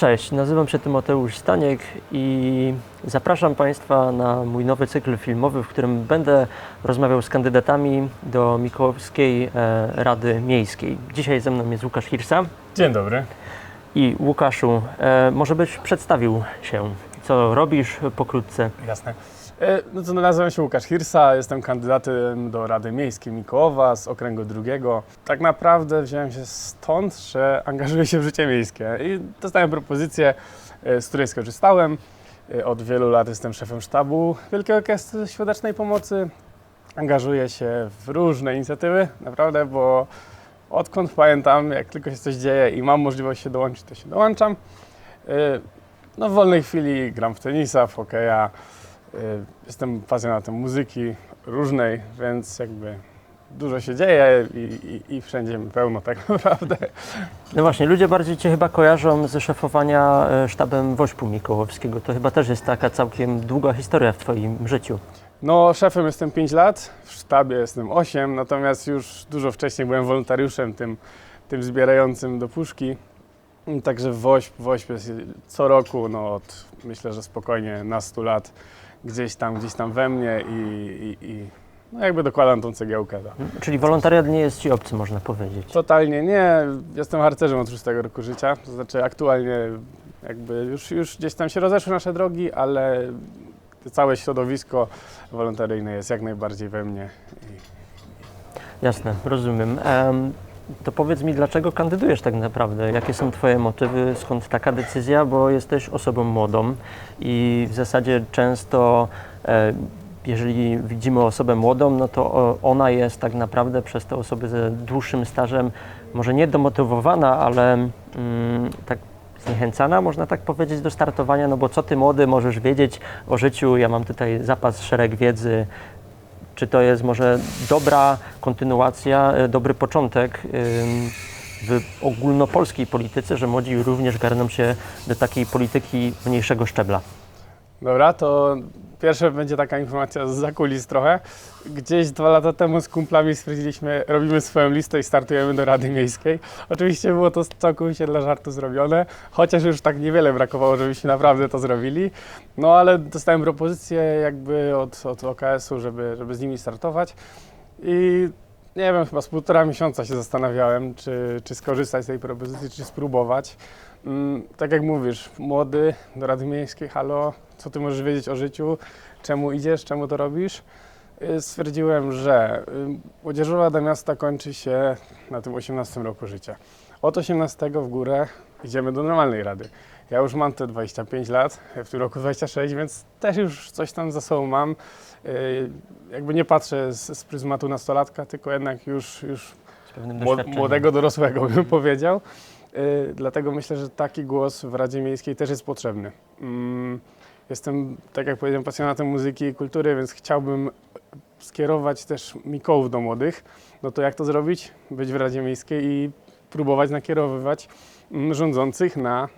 Cześć, nazywam się Tymoteusz Staniek i zapraszam Państwa na mój nowy cykl filmowy, w którym będę rozmawiał z kandydatami do Mikołowskiej e, Rady Miejskiej. Dzisiaj ze mną jest Łukasz Hirsa Dzień dobry. i Łukaszu, e, może byś przedstawił się, co robisz pokrótce. Jasne. E, No to nazywam się Łukasz Hirsa, jestem kandydatem do Rady Miejskiej Mikołowa z okręgu drugiego. Tak naprawdę wziąłem się stąd, że angażuję się w życie miejskie i dostałem propozycję, e, z której skorzystałem. E, Od wielu lat jestem szefem sztabu Wielkiej Orkiestry Świątecznej Pomocy. Angażuję się w różne inicjatywy, naprawdę, bo odkąd pamiętam, jak tylko się coś dzieje i mam możliwość się dołączyć, to się dołączam. No w wolnej chwili gram w tenisa, w hokeja, Jestem pasjonatem muzyki różnej, więc jakby dużo się dzieje i, i, i wszędzie pełno tak naprawdę. No właśnie, ludzie bardziej Cię chyba kojarzą ze szefowania e, sztabem Wośpu Mikołowskiego. To chyba też jest taka całkiem długa historia w Twoim życiu. No, szefem jestem 5 lat, w sztabie jestem 8, natomiast już dużo wcześniej byłem wolontariuszem tym, tym zbierającym do puszki. Także WOŚP, WOŚP jest co roku, no od myślę, że spokojnie na 100 lat gdzieś tam, gdzieś tam we mnie i, i, i no jakby dokładam tą cegiełkę. No. Czyli wolontariat nie jest Ci obcy, można powiedzieć. Totalnie nie. Jestem harcerzem od szóstego roku życia. To znaczy aktualnie jakby już, już gdzieś tam się rozeszły nasze drogi, ale całe środowisko wolontaryjne jest jak najbardziej we mnie. Jasne, rozumiem. Em, to powiedz mi, dlaczego kandydujesz tak naprawdę? Jakie są Twoje motywy? Skąd taka decyzja? Bo jesteś osobą młodą i w zasadzie często, e, jeżeli widzimy osobę młodą, no to ona jest tak naprawdę przez te osoby ze dłuższym stażem może nie domotywowana, ale mm, tak zniechęcana, można tak powiedzieć, do startowania, no bo co Ty młody możesz wiedzieć o życiu? Ja mam tutaj zapas, szereg wiedzy, czy to jest może dobra kontynuacja, e, dobry początek w ogólnopolskiej polityce, że młodzi również garną się do takiej polityki mniejszego szczebla? Dobra, to pierwsze będzie taka informacja z zakulis trochę. Gdzieś dwa lata temu z kumplami stwierdziliśmy, robimy swoją listę i startujemy do Rady Miejskiej. Oczywiście było to całkowicie dla żartu zrobione, chociaż już tak niewiele brakowało, żebyśmy naprawdę to zrobili. No ale dostałem propozycję jakby od, od OKS-u, żeby, żeby z nimi startować i nie wiem, chyba z półtora miesiąca się zastanawiałem, czy, czy skorzystać z tej propozycji, czy spróbować. Mm, tak jak mówisz, młody do Rady Miejskiej, halo, co ty możesz wiedzieć o życiu, czemu idziesz, czemu to robisz? Y, Stwierdziłem, że y, Młodzieżowa Rada Miasta kończy się na tym 18 roku życia. Od 18 w górę idziemy do normalnej rady. Ja już mam te 25 lat, w tym roku 26, więc też już coś tam za sobą mam. Y, Jakby nie patrzę z, z pryzmatu nastolatka, tylko jednak już, już młodego dorosłego bym powiedział. Y, Dlatego myślę, że taki głos w Radzie Miejskiej też jest potrzebny. Mm, Jestem, tak jak powiedziałem, pasjonatem muzyki i kultury, więc chciałbym skierować też Mikołów do młodych. No to jak to zrobić? Być w Radzie Miejskiej i próbować nakierowywać mm, rządzących na,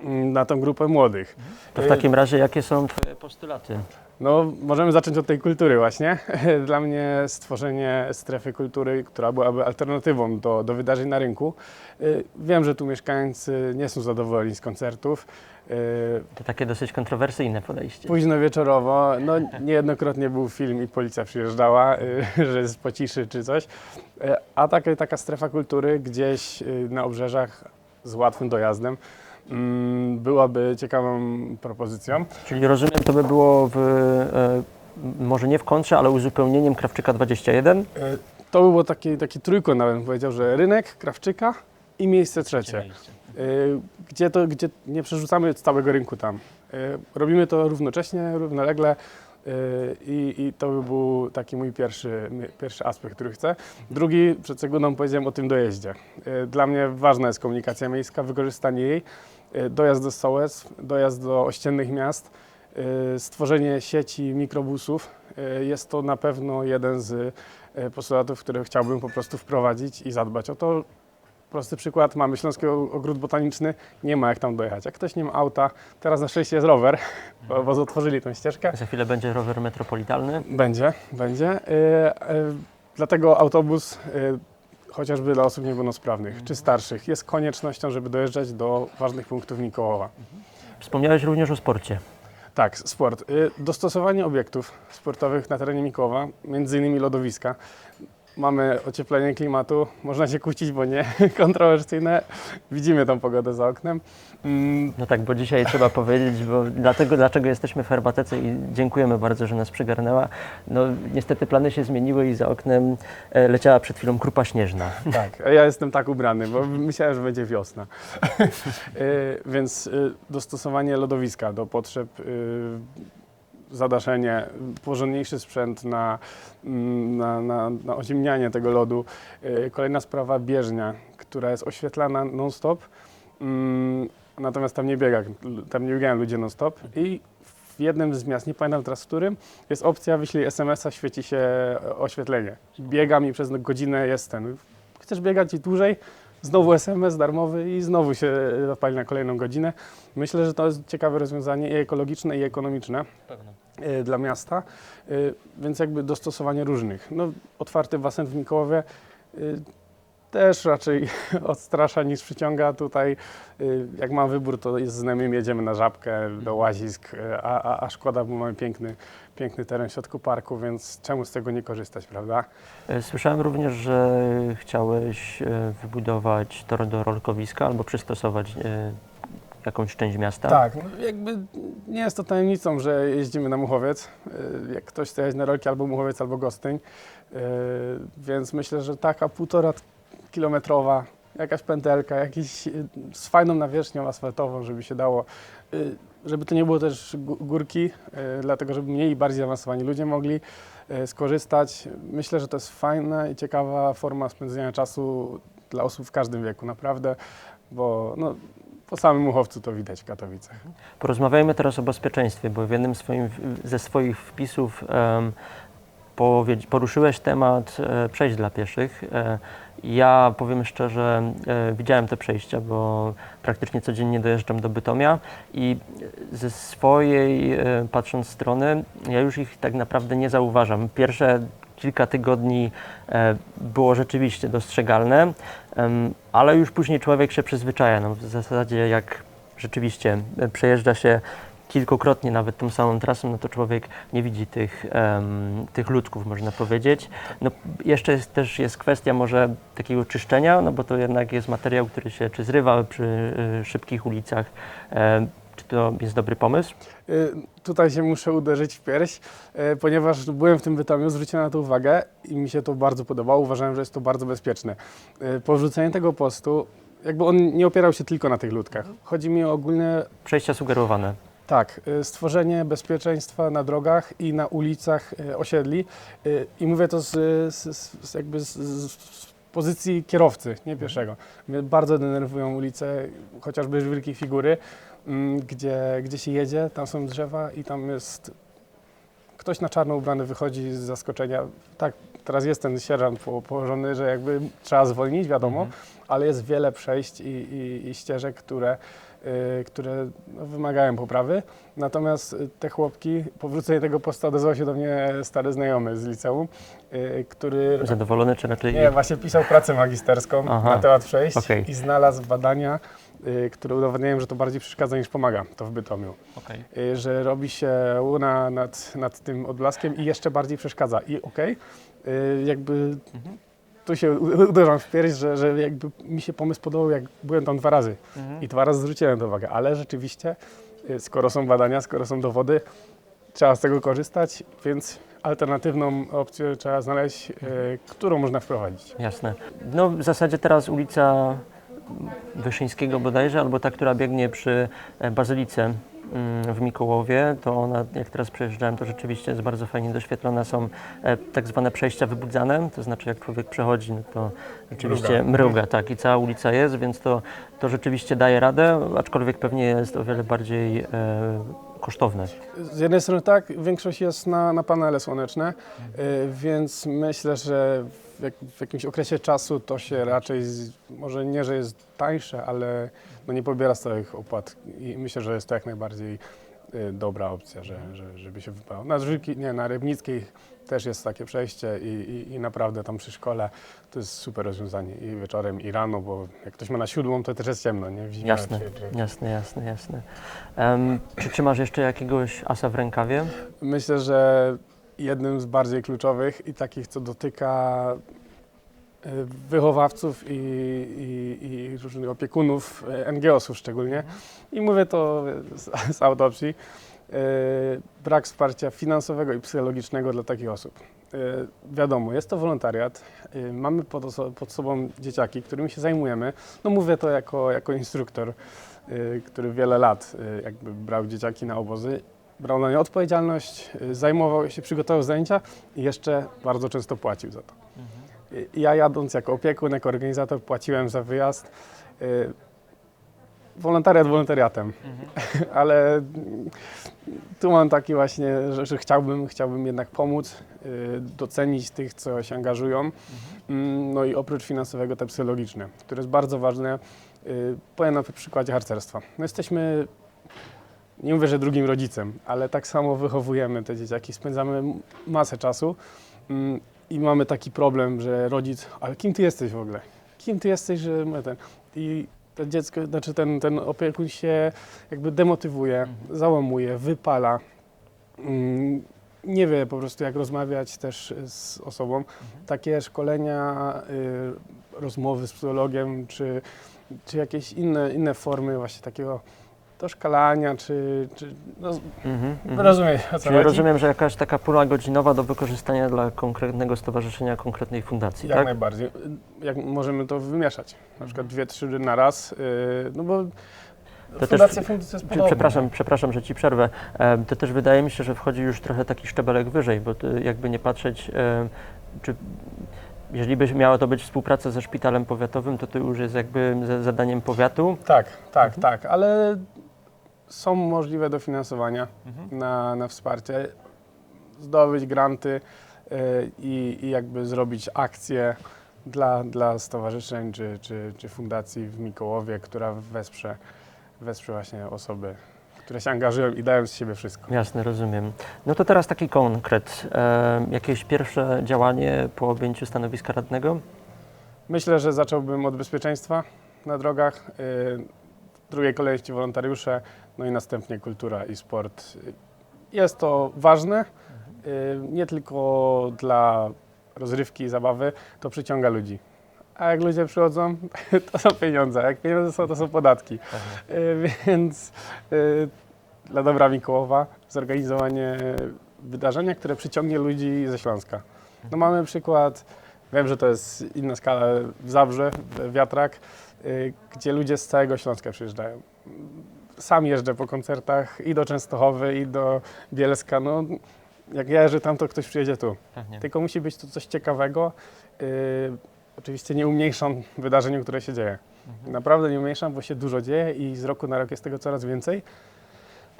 mm, na tą grupę młodych. To w takim razie jakie są Twoje postulaty? No, możemy zacząć od tej kultury właśnie. Dla mnie stworzenie strefy kultury, która byłaby alternatywą do, do wydarzeń na rynku. Y, Wiem, że tu mieszkańcy nie są zadowoleni z koncertów. Y, To takie dosyć kontrowersyjne podejście. Późno wieczorowo, no niejednokrotnie był film i policja przyjeżdżała, y, że jest po ciszy czy coś. A taka, taka strefa kultury gdzieś na obrzeżach z łatwym dojazdem byłaby ciekawą propozycją. Czyli rozumiem, to by było w, e, może nie w kontrze, ale uzupełnieniem Krawczyka 21. E, To by było taki, taki trójkąt nawet bym powiedział, że rynek, Krawczyka i miejsce trzecie. E, Gdzie, to, gdzie nie przerzucamy całego rynku tam. E, Robimy to równocześnie, równolegle i, i to by był taki mój pierwszy, pierwszy aspekt, który chcę. Drugi, przed sekundą powiedziałem o tym dojeździe. Dla mnie ważna jest komunikacja miejska, wykorzystanie jej, dojazd do sołectw, dojazd do ościennych miast, e, stworzenie sieci mikrobusów. E, Jest to na pewno jeden z e, postulatów, które chciałbym po prostu wprowadzić i zadbać o to. Prosty przykład, mamy Śląski Ogród Botaniczny, nie ma jak tam dojechać. Jak ktoś nie ma auta, teraz na szczęście jest rower, bo, bo otworzyli tę ścieżkę. Za chwilę będzie rower metropolitalny. Będzie, będzie. E, e, Dlatego autobus e, chociażby dla osób niepełnosprawnych czy starszych, jest koniecznością, żeby dojeżdżać do ważnych punktów Mikołowa. Wspomniałeś również o sporcie. Tak, sport. Y, Dostosowanie obiektów sportowych na terenie Mikołowa, między innymi lodowiska. Mamy ocieplenie klimatu, można się kłócić, bo nie, kontrowersyjne. Widzimy tą pogodę za oknem. Mm, No tak, bo dzisiaj trzeba powiedzieć, bo dlatego, dlaczego jesteśmy w Herbatece i dziękujemy bardzo, że nas przygarnęła. No niestety plany się zmieniły i za oknem e, leciała przed chwilą krupa śnieżna. Tak, a ja jestem tak ubrany, bo myślałem, że będzie wiosna. Y, Więc y, dostosowanie lodowiska do potrzeb, zadaszenie, porządniejszy sprzęt na, mm, na, na, na oziemnianie tego lodu. Y, Kolejna sprawa bieżnia, która jest oświetlana non-stop, mm, natomiast tam nie biega, tam nie biegają ludzie non-stop i w jednym z miast, nie pamiętam teraz w którym, jest opcja, wyślij SMS-a, świeci się oświetlenie. Biegam i przez godzinę jest ten. Chcesz biegać i dłużej? Znowu SMS darmowy i znowu się zapali na kolejną godzinę. Myślę, że to jest ciekawe rozwiązanie i ekologiczne, i ekonomiczne y, dla miasta, y, więc jakby dostosowanie różnych. No, otwarty basen w Mikołowie y, też raczej odstrasza niż przyciąga. Tutaj jak mam wybór, to jest z znajomymi jedziemy na żabkę, do łazisk, y, a, a, a szkoda, bo mamy piękny, piękny teren w środku parku, więc czemu z tego nie korzystać, prawda? E, Słyszałem również, że chciałeś e, wybudować tor do rolkowiska albo przystosować e, jakąś część miasta. Tak, no jakby nie jest to tajemnicą, że jeździmy na Muchowiec. Y, Jak ktoś chce jechać na rolki albo Muchowiec, albo Gostyń. Y, Więc myślę, że taka półtora kilometrowa, jakaś pętelka, jakiś y, z fajną nawierzchnią asfaltową, żeby się dało, żeby to nie było też gó- górki, dlatego żeby mniej i bardziej zaawansowani ludzie mogli skorzystać. Myślę, że to jest fajna i ciekawa forma spędzenia czasu dla osób w każdym wieku, naprawdę, bo no, po samym Muchowcu to widać w Katowicach. Porozmawiajmy teraz o bezpieczeństwie, bo w jednym swoim, ze swoich wpisów powiedz- poruszyłeś temat e, przejść dla pieszych. E, ja powiem szczerze, e, widziałem te przejścia, bo praktycznie codziennie dojeżdżam do Bytomia i ze swojej, patrząc strony, ja już ich tak naprawdę nie zauważam. Pierwsze kilka tygodni e, było rzeczywiście dostrzegalne, ale już później człowiek się przyzwyczaja. No, w zasadzie jak rzeczywiście e, przejeżdża się kilkukrotnie nawet tą samą trasą, no to człowiek nie widzi tych, em, tych ludków, można powiedzieć. No, jeszcze jest, też jest kwestia może takiego czyszczenia, no bo to jednak jest materiał, który się czy zrywa przy y, szybkich ulicach. E, czy to jest dobry pomysł? Y, Tutaj się muszę uderzyć w pierś, y, ponieważ byłem w tym Bytomiu, zwróciłem na to uwagę i mi się to bardzo podobało. Uważałem, że jest to bardzo bezpieczne. Y, Po wrzuceniu tego postu, jakby on nie opierał się tylko na tych ludkach. Chodzi mi o ogólne, Przejścia sugerowane. tak, stworzenie bezpieczeństwa na drogach i na ulicach osiedli. I mówię to z, z, z, jakby z, z, pozycji kierowcy, nie pieszego. Mnie bardzo denerwują ulice, chociażby wielkie figury, gdzie, gdzie się jedzie, tam są drzewa i tam jest ktoś na czarno ubrany wychodzi z zaskoczenia. Tak, teraz jest ten sierżant po- położony, że jakby trzeba zwolnić, wiadomo, ale jest wiele przejść i, i, i ścieżek, które, y, które no, wymagają poprawy. Natomiast y, te chłopki, po wróceniu tego posta odezwał się do mnie stary znajomy z liceum, y, który Zadowolony czy raczej... nie, właśnie pisał pracę magisterską Aha. na temat przejść Okej. i znalazł badania, które udowadniają, że to bardziej przeszkadza niż pomaga, to w Bytomiu. Okej. Y, że robi się łuna nad, nad tym odblaskiem i jeszcze bardziej przeszkadza. I okej, y, jakby Mhm. tu się uderzam w pierś, że, że jakby mi się pomysł podobał, jak byłem tam dwa razy Mhm. i dwa razy zwróciłem to uwagę, ale rzeczywiście, y, skoro są badania, skoro są dowody, trzeba z tego korzystać, więc alternatywną opcję trzeba znaleźć, y, którą można wprowadzić. Jasne. No w zasadzie teraz ulica Wyszyńskiego bodajże, albo ta, która biegnie przy e, Bazylice mm, w Mikołowie, to ona, jak teraz przejeżdżałem, to rzeczywiście jest bardzo fajnie doświetlone. Są e, tak zwane przejścia wybudzane, to znaczy jak człowiek przechodzi, no to rzeczywiście Mruga. mruga, tak, i cała ulica jest, więc to, to rzeczywiście daje radę, aczkolwiek pewnie jest o wiele bardziej e, kosztowne. Z jednej strony tak, większość jest na, na panele słoneczne, y, więc myślę, że w, jak, w jakimś okresie czasu to się raczej, z, może nie, że jest tańsze, ale no nie pobiera stałych opłat i myślę, że jest to jak najbardziej y, dobra opcja, że, że, żeby się wypalał. Na Żywki, nie, na Rybnickiej też jest takie przejście i, i, i naprawdę tam przy szkole to jest super rozwiązanie i wieczorem i rano, bo jak ktoś ma na siódmą, to też jest ciemno, nie? W Jasne, czy- czy- jasne, jasne, jasne. Em, czy trzymasz jeszcze jakiegoś asa w rękawie? Myślę, że jednym z bardziej kluczowych i takich, co dotyka y, wychowawców i, i, i różnych opiekunów, y, NGO-sów szczególnie. I mówię to z, z autopsji. Y, Brak wsparcia finansowego i psychologicznego dla takich osób. Wiadomo, jest to wolontariat. Mamy pod, pod sobą dzieciaki, którymi się zajmujemy. No mówię to jako, jako instruktor, który wiele lat jakby brał dzieciaki na obozy brał na nie odpowiedzialność, y, zajmował się, przygotował zajęcia i jeszcze bardzo często płacił za to. Y, Ja jadąc jako opiekun, jako organizator płaciłem za wyjazd. y, Wolontariat wolontariatem, ale mm, tu mam taki właśnie, że, że chciałbym, chciałbym jednak pomóc, y, docenić tych, co się angażują. Mm, No i oprócz finansowego te psychologiczne, które jest bardzo ważne. Powiem na przykładzie harcerstwa. No jesteśmy nie mówię, że drugim rodzicem, ale tak samo wychowujemy te dzieciaki, spędzamy masę czasu mm, i mamy taki problem, że rodzic, ale kim ty jesteś w ogóle? Kim ty jesteś, że ten... I to dziecko, znaczy ten, ten opiekun się jakby demotywuje, załamuje, wypala. Mm, Nie wie po prostu jak rozmawiać też z osobą. Takie szkolenia, y, rozmowy z psychologiem, czy, czy jakieś inne, inne formy właśnie takiego doszkalania, czy, czy no, Mhm, mhm. rozumiesz o co Czyli chodzi? rozumiem, że jakaś taka pula godzinowa do wykorzystania dla konkretnego stowarzyszenia, konkretnej fundacji, Jak tak? najbardziej. Jak możemy to wymieszać, na przykład dwie, trzy na raz, yy, no bo też- fundacja fundacja jest podobna. Przepraszam, przepraszam, że ci przerwę. To też wydaje mi się, że wchodzi już trochę taki szczebelek wyżej, bo to jakby nie patrzeć, czy jeżeli by miała to być współpraca ze szpitalem powiatowym, to to już jest jakby za- zadaniem powiatu. Tak, tak, Mhm. tak, ale są możliwe dofinansowania Mhm. na, na wsparcie, zdobyć granty yy, i, jakby zrobić akcję dla, dla stowarzyszeń czy, czy, czy fundacji w Mikołowie, która wesprze, wesprze właśnie osoby, które się angażują i dają z siebie wszystko. Jasne, rozumiem. No to teraz taki konkret. E, jakieś pierwsze działanie po objęciu stanowiska radnego? Myślę, że zacząłbym od bezpieczeństwa na drogach, yy, w drugiej kolejności wolontariusze, no i następnie kultura i sport. Jest to ważne, yy, nie tylko dla rozrywki i zabawy, to przyciąga ludzi. A jak ludzie przychodzą, to są pieniądze. Jak pieniądze są, to są podatki. Yy, Więc yy, dla dobra Mikołowa zorganizowanie wydarzenia, które przyciągnie ludzi ze Śląska. No mamy przykład, wiem, że to jest inna skala w Zabrze, Wiatrak, gdzie ludzie z całego Śląska przyjeżdżają. Sam jeżdżę po koncertach i do Częstochowy, i do Bielska. No, jak ja jeżdżę tam, to ktoś przyjedzie tu. Pewnie. Tylko musi być to coś ciekawego. Yy, oczywiście nie umniejszam wydarzeniu, które się dzieje. Naprawdę nie umniejszam, bo się dużo dzieje i z roku na rok jest tego coraz więcej.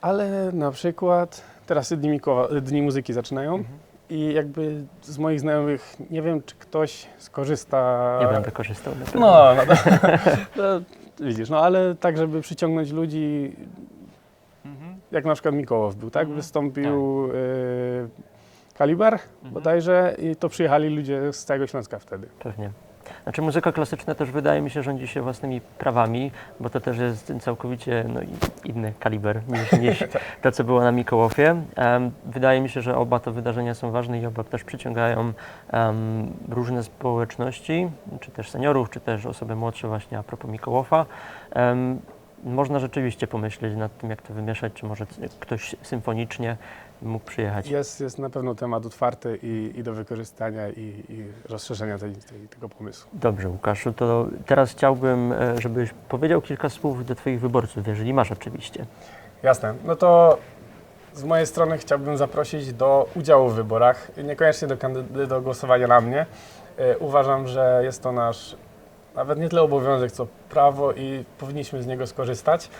Ale na przykład teraz Dni, Mikoła, Dni Muzyki zaczynają i jakby z moich znajomych nie wiem, czy ktoś skorzysta. Nie będę korzystał. No, no, no, widzisz, no ale tak, żeby przyciągnąć ludzi, jak na przykład Mikołow był, tak? Wystąpił y, Kaliber bodajże i to przyjechali ludzie z całego Śląska wtedy. Pewnie. Znaczy muzyka klasyczna też wydaje mi się rządzi się własnymi prawami, bo to też jest całkowicie no, inny kaliber niż, niż to, co było na Mikołowie. Em, wydaje mi się, że oba te wydarzenia są ważne i oba też przyciągają em, różne społeczności, czy też seniorów, czy też osoby młodsze właśnie a propos Mikołowa. Em, można rzeczywiście pomyśleć nad tym, jak to wymieszać, czy może ktoś symfonicznie mógł przyjechać. Jest, jest na pewno temat otwarty i, i do wykorzystania i, i rozszerzenia tej, tej, tego pomysłu. Dobrze, Łukaszu, to teraz chciałbym, e, żebyś powiedział kilka słów do Twoich wyborców, jeżeli masz oczywiście. Jasne. No to z mojej strony chciałbym zaprosić do udziału w wyborach, niekoniecznie do, do głosowania na mnie. E, Uważam, że jest to nasz nawet nie tyle obowiązek, co prawo i powinniśmy z niego skorzystać.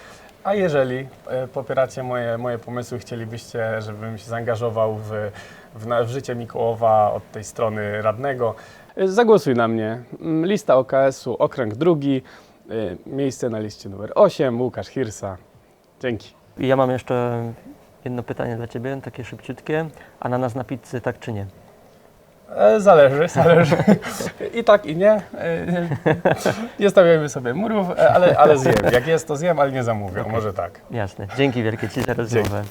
A jeżeli e, popieracie moje, moje pomysły, chcielibyście, żebym się zaangażował w, w, w życie Mikołowa od tej strony radnego, e, zagłosuj na mnie. Mm, Lista OKS-u, okręg drugi, e, miejsce na liście numer 8, Łukasz Hirsa. Dzięki. I ja mam jeszcze jedno pytanie dla Ciebie, takie szybciutkie. Ananas na pizzy, tak czy nie? E, Zależy, zależy. I tak, i nie. E, Nie stawiajmy sobie murów, e, ale, ale zjem. Jak jest, to zjem, ale nie zamówię. Może tak. Jasne. Dzięki wielkie Ci za rozmowę.